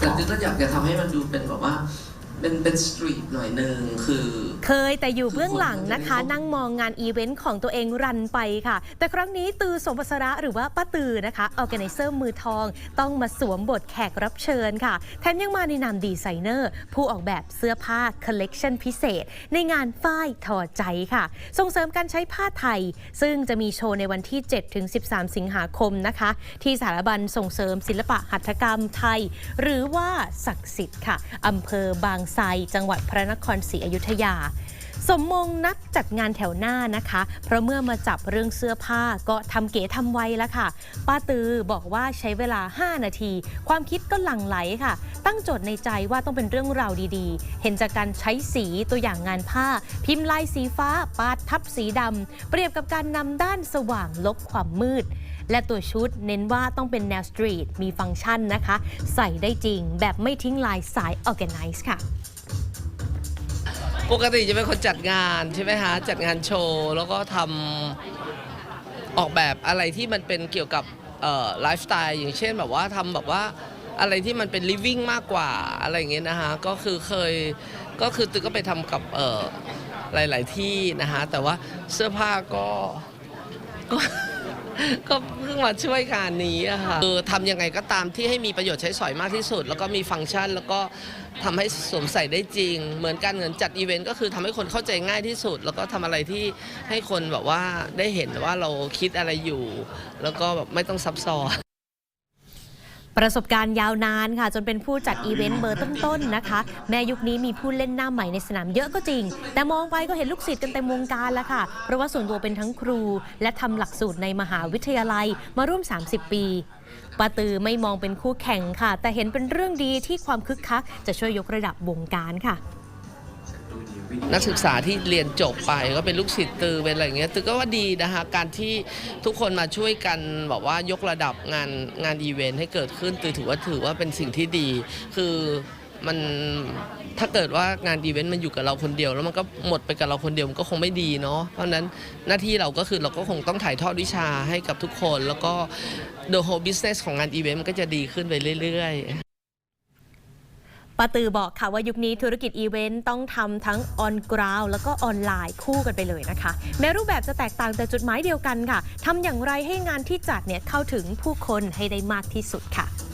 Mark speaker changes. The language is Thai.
Speaker 1: แต่จือก็อยากจะทำให้มันดูเป็นแบบว่า เป็นเป็นสตรีทหน่อยหนึ่งคือ
Speaker 2: เคยแต่อยู่เบื้องหลังนะคะ นั่งมองงานอีเวนต์ของตัวเองรันไปค่ะ แต่ครั้งนี้ตือสมบัสระหรือว่าป้าตือนะคะออแกไนเซอร์มือทอง ต้องมาสวมบทแขกรับเชิญค่ะ แถมยังมาในนามดีไซเนอร์ ผู้ออกแบบเสื้อผ้าคอลเลกชันพิเศษ ในงานฝ้ายทอใจค่ะ ส่งเสริมการใช้ผ้าไทย ซึ่งจะมีโชว์ในวันที่ 7-13 สิงหาคมนะคะ ที่สารบัญส่งเสริมศิลปะหัตถกรรมไทย หรือว่าศักดิ์สิทธิ์ค่ะอำเภอบางไทรจังหวัดพระนครศรีอยุธยา สมมงนักจัดงานแถวหน้านะคะ เพราะเมื่อมาจับเรื่องเสื้อผ้าก็ทำเก๋ทำไวแล้วค่ะ ป้าตือบอกว่าใช้เวลา 5 นาที ความคิดก็หลั่งไหลค่ะ ตั้งโจทย์ในใจว่าต้องเป็นเรื่องราวดีๆ เห็นจากการใช้สีตัวอย่างงานผ้า พิมพ์ลายสีฟ้า ปาดทับสีดำเปรียบกับการนำด้านสว่างลบความมืด และตัวชุดเน้นว่าต้องเป็นแนวสตรีทมีฟังก์ชันนะคะ ใส่ได้จริงแบบไม่ทิ้งลายสายออแกไนซ์ค่ะ
Speaker 3: ปกติจะเป็นคนจัดงานใช่ไหมฮะจัดงานโชว์ แล้วก็ทำออกแบบอะไรที่มันเป็นเกี่ยวกับไลฟ์สไตล์อย่างเช่นแบบว่าทำแบบว่าอะไรที่มันเป็น living มากกว่าอะไรอย่างเงี้ยนะฮะก็คือเคยก็คือตึกก็ไปทำกับเออหลาย ๆ ที่นะฮะแต่ว่าเสื้อผ้าก็ก็ ก็เพิ่งมาช่วยงานนี้อะค่ะคือทำยังไงก็ตามที่ให้มีประโยชน์ใช้สอยมากที่สุด แล้วก็มีฟังก์ชัน แล้วก็ทำให้สวมใส่ได้จริง เหมือนการเงินจัดอีเวนต์ก็คือทำให้คนเข้าใจง่ายที่สุด แล้วก็ทำอะไรที่ให้คนแบบว่าได้เห็นว่าเราคิดอะไรอยู่ แล้วก็แบบไม่ต้องซับซ้อน
Speaker 2: ประสบการณ์ยาวนานค่ะ จนเป็นผู้จัดอีเวนต์เบอร์ต้นๆนะคะ แม้ยุคนี้มีผู้เล่นหน้าใหม่ในสนามเยอะก็จริง แต่มองไปก็เห็นลูกศิษย์กันเต็มวงการแล้วค่ะ เพราะว่าส่วนตัวเป็นทั้งครู และทำหลักสูตรในมหาวิทยาลัยมาร่วม 30 ปีปาตือไม่มองเป็นคู่แข่งค่ะ แต่เห็นเป็นเรื่องดีที่ความคึกคักจะช่วยยกระดับวงการค่ะ
Speaker 3: นักศึกษาที่เรียนจบไปก็เป็นลูกศิษย์ตือเป็นอะไรอย่างเงี้ยตือก็ว่าดีนะคะการที่ทุกคนมาช่วยกันบอกว่ายกระดับงานงานอีเวนต์ให้เกิดขึ้นตือถือว่าถือว่าเป็นสิ่งที่ดี คือมันถ้าเกิดว่างานอีเวนต์มันอยู่กับเราคนเดียว แล้วมันก็หมดไปกับเราคนเดียวมันก็คงไม่ดีเนาะเพราะนั้นหน้าที่เราก็คือเราก็คงต้องถ่ายทอดวิชาให้กับทุกคน แล้วก็ the whole business ของงานอีเวนต์มันก็จะดีขึ้นไปเรื่อยๆ
Speaker 2: ปาตือบอกค่ะว่ายุคนี้ธุรกิจอีเวนต์ต้องทำทั้งออนกราวแล้วก็ออนไลน์คู่กันไปเลยนะคะแม้รูปแบบจะแตกต่างแต่จุดหมายเดียวกันค่ะทำอย่างไรให้งานที่จัดเนี่ยเข้าถึงผู้คนให้ได้มากที่สุดค่ะ